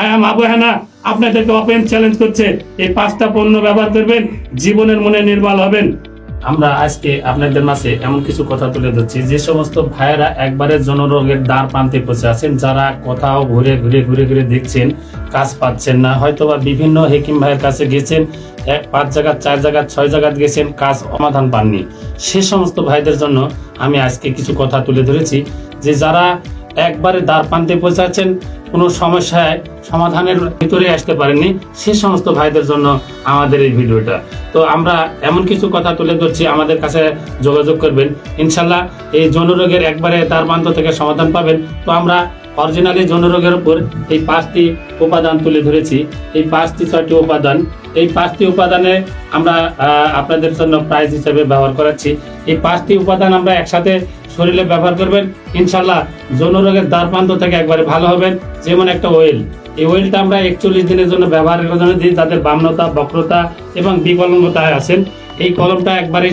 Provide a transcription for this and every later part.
I am Abu Hena, আপনাদেরকে open challenge করছে। এই পাঁচটা পণ্য ব্যবহার করবেন, জীবনের মনে নির্মল হবেন। আমরা আজকে আপনাদের মাঝে এমন কিছু কথা তুলে ধরছি। যে সমস্ত ভাইয়েরা একবারে জনরোগের দ্বার প্রান্তে পৌঁছে আছেন, যারা কোথাও ঘুরে ঘুরে ঘুরে ঘুরে দেখছেন, কাজ পাচ্ছেন না। হয়তোবা বিভিন্ন হেকিম ভাইয়ের কাছে গেছেন, এক পাঁচ জায়গা, চার জায়গা, ছয় জায়গা গেছেন, কাজ সমাধান পাননি। সে সমস্ত ভাইদের জন্য আমি আজকে কিছু কথা তুলে ধরেছি, যে যারা একবারে দ্বার প্রান্তে পৌঁছাচ্ছেন কোনো সমস্যায় সমাধানের ভিতরে আসতে পারেননি সে সমস্ত ভাইদের জন্য আমাদের এই ভিডিওটা। তো আমরা এমন কিছু কথা তুলে ধরছি, আমাদের কাছে যোগাযোগ করবেন। ইনশাল্লাহ এই যৌনরোগের একবারে তার প্রান্ত থেকে সমাধান পাবেন। তো আমরা অরিজিনালি যৌনরোগের উপর এই পাঁচটি উপাদান তুলে ধরেছি। এই পাঁচটি, ছয়টি উপাদান। এই পাঁচটি উপাদানে আমরা আপনাদের জন্য প্রাইজ হিসেবে ব্যবহার করাচ্ছি। এই পাঁচটি উপাদান আমরা একসাথে শরীরে ব্যবহার করবেন, ইনশাল্লাহ যৌন রোগের দ্বার প্রান্ত থেকে একবারে ভালো হবেন। যেমন একটা ওয়েল এই ওয়েলটা আমরা একচল্লিশ দিনের জন্য ব্যবহারের জন্য দিই, যাদের বামনতা, বক্রতা এবং বিকলমতায় আছেন। এই কলমটা একবারে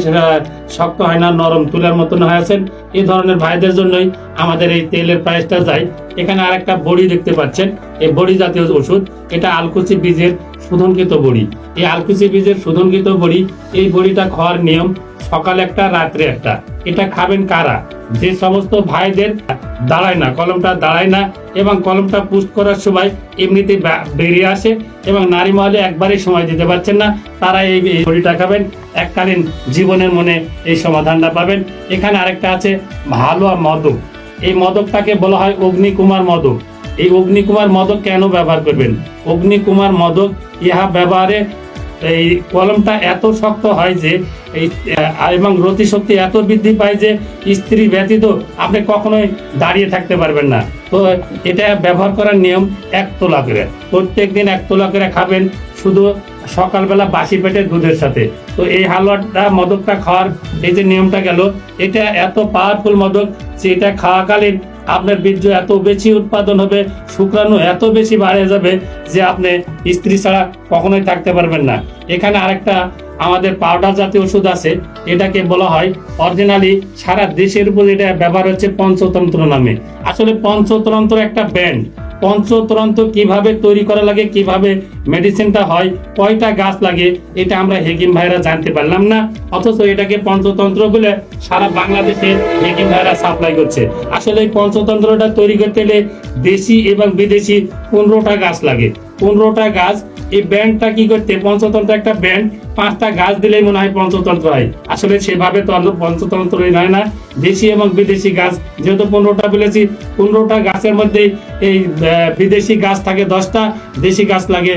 শক্ত হয় না, নরম তুলার মতন হয়ে আছেন। এই ধরনের ভাইদের জন্যই আমাদের এই তেলের প্রাইসটা যায়। এখানে আরেকটা বড়ি দেখতে পাচ্ছেন। এই বড়ি জাতীয় ওষুধ। এটা আলকুচি বীজের শোধনকৃত বড়ি। এই আলকুচি বীজের শোধনকৃত বড়ি, এই বড়িটা খাওয়ার নিয়ম সকালে একটা, রাত্রে একটা। এটা খাবেন কারা? যে সমস্ত ভাইদের দাঁড়ায় না, কলমটা দাঁড়ায় না এবং কলমটা পুস্ট করার সময় এমনিতে বেরিয়ে আসে এবং নারী মহলে একবারই সময় দিতে পারছেন না, তারা এই বড়িটা খাবেন, এককালীন জীবনের মনে এই সমাধানটা পাবেন। এখানে আরেকটা আছে ভালো মদক। এই মদকটাকে বলা হয় অগ্নিকুমার মদক। এই অগ্নিকুমার মদক কেন ব্যবহার করবেন? অগ্নিকুমার মদক ইহা ব্যবহারে এই কলমটা এত শক্ত হয় যে এই এবং রতি শক্তি এত বৃদ্ধি পায় যে স্ত্রী ব্যতীত আপনি কখনোই দাঁড়িয়ে থাকতে পারবেন না। তো এটা ব্যবহার করার নিয়ম এক তোলা করে। প্রত্যেক দিন এক তোলা করে খাবেন শুধু সকালবেলা বাসি পেটে দুধের সাথে। তো এই হালুয়াটা মদকটা খাওয়ার এই যে নিয়মটা গেল, এটা এত পাওয়ারফুল মদক যে এটা খাওয়াকালীন আপনার বীর্য এত বেশি উৎপাদন হবে, শুক্রাণু এত বেশি বাড়ে যাবে যে আপনি স্ত্রী ছাড়া কখনোই থাকতে পারবেন না। এখানে আরেকটা আমাদের পাউডার জাতীয় ওষুধ আছে, এটাকে বলা হয় অরিজিনালি সারা দেশের উপর এটা ব্যবহার হচ্ছে পঞ্চতন্ত্র নামে। আসলে পঞ্চতন্ত্র একটা ব্যান্ড পঞ্চতন্ত্র কীভাবে তৈরি করা লাগে, কীভাবে মেডিসিনটা হয়, কয়টা গাছ লাগে, এটা আমরা হেকিম ভাইরা জানতে পারলাম না। অথচ এটাকে পঞ্চতন্ত্র বলে সারা বাংলাদেশে হেকিম ভাইরা সাপ্লাই করছে। আসলে এই পঞ্চতন্ত্রটা তৈরি করতে গেলে দেশি এবং বিদেশি পনেরোটা গাছ লাগে। পনেরোটা গাছ এই ব্যান্ডটা কি করতে পঞ্চতন্ত্র একটা ব্যান্ড পাঁচটা গাছ দিলেই মনে হয় পঞ্চতন্ত্র হয়। আসলে সেভাবে তো অন্য পঞ্চতন্ত্রই নয় না। দেশি এবং বিদেশি গাছ, যেহেতু পনেরোটা বলেছি, পনেরোটা গাছের মধ্যে এই বিদেশি গাছ থাকে দশটা, দেশি গাছ লাগে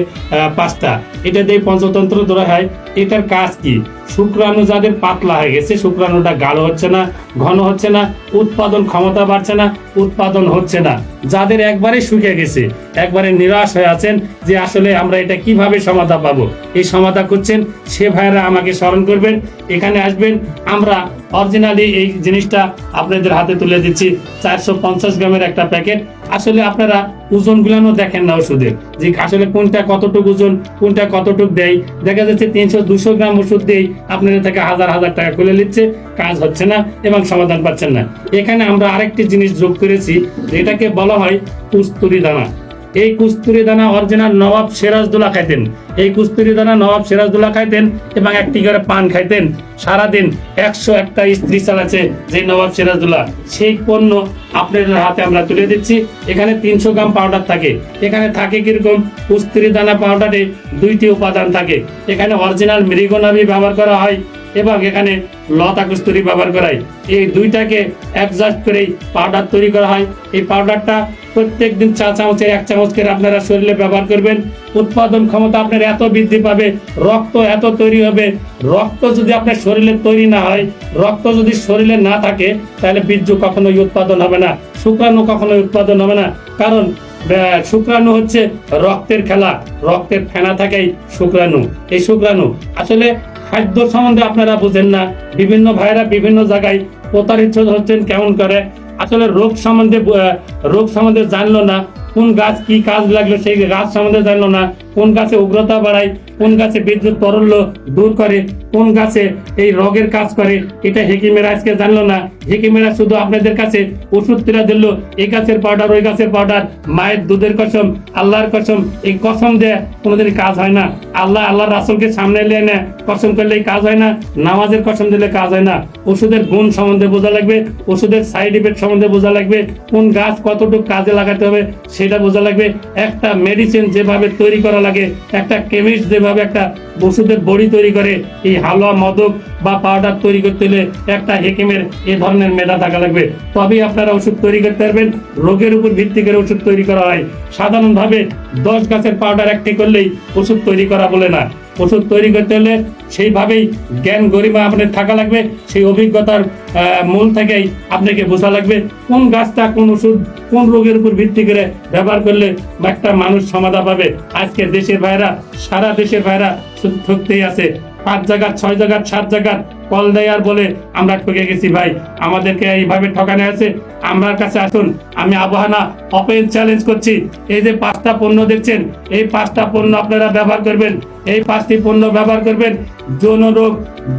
পাঁচটা। এটা দিয়ে পঞ্চতন্ত্র ধরা হয়। এটার কাজ কি? শুক্রাণু যাদের পাতলা হয়ে গেছে, শুক্রাণুটা গাঢ় হচ্ছে না, ঘন হচ্ছে না, উৎপাদন ক্ষমতা বাড়ছে না, উৎপাদন হচ্ছে না। যাদের একবারে শুকে গেছে, একবারে নিরাশ হয়ে আছেন যে আসলে আমরা এটা কীভাবে সমাধা পাবো। এই সমাধা করছেন সে ভাইয়েরা আমাকে স্মরণ করবেন, এখানে আসবেন, আমরা অরিজিনালি এই জিনিসটা আপনাদের হাতে তুলে দিচ্ছি। চারশো পঞ্চাশ গ্রামের একটা প্যাকেট। আসলে আপনারা ওজন গুলানো দেখেন না ওষুধের। যে আসলে কোনটা কতটুকু ওজন, কোনটা কতটুকু দেয়। দেখা যাচ্ছে তিনশো দুশো গ্রাম ওষুধ দেই আপনাদের থেকে হাজার হাজার টাকা খুলে নিচ্ছে। কাজ হচ্ছে না এবং সমাধান পাচ্ছেন না। এখানে আমরা আরেকটি জিনিস যোগ করেছি, যেটাকে বলা হয় কুস্তুরি দানা। এই কুস্তুরি দানা অরিজিনাল নবাব সিরাজদুল্লাহ খাইতেন। এই কুস্তুরি দানা নবাব সিরাজদুল্লাহ খাইতেন এবং একটি করে পান খাইতেন। সারাদিন একশো একটা স্ত্রী চালাচ্ছে যে নবাব সিরাজদুল্লাহ। সেই পণ্য আপনাদের হাতে আমরা তুলে দিচ্ছি। এখানে তিনশো গ্রাম পাউডার থাকে। এখানে থাকে কীরকম? কুস্তুরি দানা পাউডারে দুইটি উপাদান থাকে। এখানে অরিজিনাল মৃগনাভি ব্যবহার করা হয় এবং এখানে লতা কস্তুরি ব্যবহার করা হয়। এই দুইটাকে অ্যাডজাস্ট করেই পাউডার তৈরি করা হয়। এই পাউডারটা প্রত্যেক দিন চা চামচের এক চামচ করে আপনারা শরীরে ব্যবহার করবেন। উৎপাদন ক্ষমতা আপনার এত বৃদ্ধি পাবে, রক্ত এত তৈরি হবে। রক্ত যদি আপনার শরীরে তৈরি না হয়, রক্ত যদি শরীরে না থাকে, তাহলে বীর্য কখনোই উৎপাদন হবে না, শুক্রাণু কখনোই উৎপাদন হবে না। কারণ শুক্রাণু হচ্ছে রক্তের খেলা, রক্তের ফেনা থাকেই শুক্রাণু। এই শুক্রাণু, আসলে খাদ্য সম্বন্ধে আপনারা বুঝেন না। বিভিন্ন ভাইরা বিভিন্ন জায়গায় প্রতারিত হচ্ছেন কেমন করে? আসলে রোগ সম্বন্ধে রোগ সম্বন্ধে জানলো না। কোন গাছ কি কাজ লাগল সেই গাছ সম্বন্ধে জানলো না। কোন গাছে উগ্রতা বাড়ায়, কোন গাছে বিদ্যুৎ তরল্য দূর করে, কোন গাছে এই রোগের কাজ করে, এটা হেকিমের আজকে জানলো না। হেকিমেরা শুধু আপনাদের কাছে ওষুধ তুলে দিল এই গাছের পাউডার ওই গাছের পাউডার মায়ের দুধের কসম, আল্লাহর কসম, এই কসম দেয়া কোনোদিন কাজ হয় না। আল্লাহ আল্লাহ রাসুলকে সামনে এলে না কসম করলে কাজ হয় না, নামাজের কসম দিলে কাজ হয় না। ওষুধের গুণ সম্বন্ধে বোঝা লাগবে, ওষুধের সাইড ইফেক্ট সম্বন্ধে বোঝা লাগবে, কোন গাছ কতটুকু কাজে লাগাতে হবে সেটা বোঝা লাগবে। একটা মেডিসিন যেভাবে তৈরি করা লাগে, একটা কেমিস্ট যেভাবে একটা ওষুধের বড়ি তৈরি করে, এই হালুয়া, মদক বা পাউডার তৈরি করতে হলে একটা হেকিমের এ ধরনের মেধা থাকা লাগবে। তবেই আপনারা ওষুধ তৈরি করতে পারবেন। রোগের উপর ভিত্তি করে ওষুধ তৈরি করা হয়। সাধারণভাবে দশ গাছের পাউডার একটি করলেই ওষুধ তৈরি করা বলে না। ওষুধ তৈরি করতে হলে সেইভাবেই জ্ঞান গরিমা আপনার থাকা লাগবে, সেই অভিজ্ঞতার মূল থেকেই আপনাকে বোঝা লাগবে কোন গাছটা কোন ওষুধ, কোন রোগের উপর ভিত্তি করে ব্যবহার করলে একটা মানুষ সমাধা পাবে। আজকে দেশের ভাইরা সারা দেশের ভাইরা ঠকতেই আছে। পাঁচ জায়গা ছয় জায়গা সাত জায়গা কল দেয় আর বলে, আমরা ঠকে গেছি ভাই, আমাদেরকে এইভাবে ঠকানো আছে। আমার কাছে আসুন, আমি আবহানা ওপেন চ্যালেঞ্জ করছি। এই যে পাঁচটা পণ্য দেখছেন, এই পাঁচটা পণ্য আপনারা ব্যবহার করবেন, এই পাঁচটি পণ্য ব্যবহার করবেন, যৌন রোগ,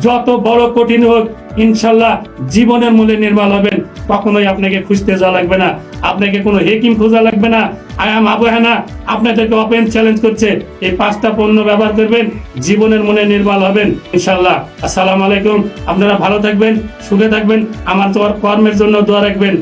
যত বড় কঠিন হোক, ইনশাল্লাহ জীবনের মূল্যে নির্মল হবেন। কখনোই আপনাকে খুঁজতে যাওয়া লাগবে না। আপনাকে কোনো হেকিম খোঁজা লাগবে না। আই এম আবহানা আপনাদেরকে ওপেন চ্যালেঞ্জ করছে। এই পাঁচটা পণ্য ব্যবহার করবেন, জীবনের মনে নির্মাল হবেন ইনশাল্লাহ আসসালামু আলাইকুম। আপনারা ভালো থাকবেন, সুখে থাকবেন। আমার তোমার কর্মের জন্য দোয়া রাখবেন।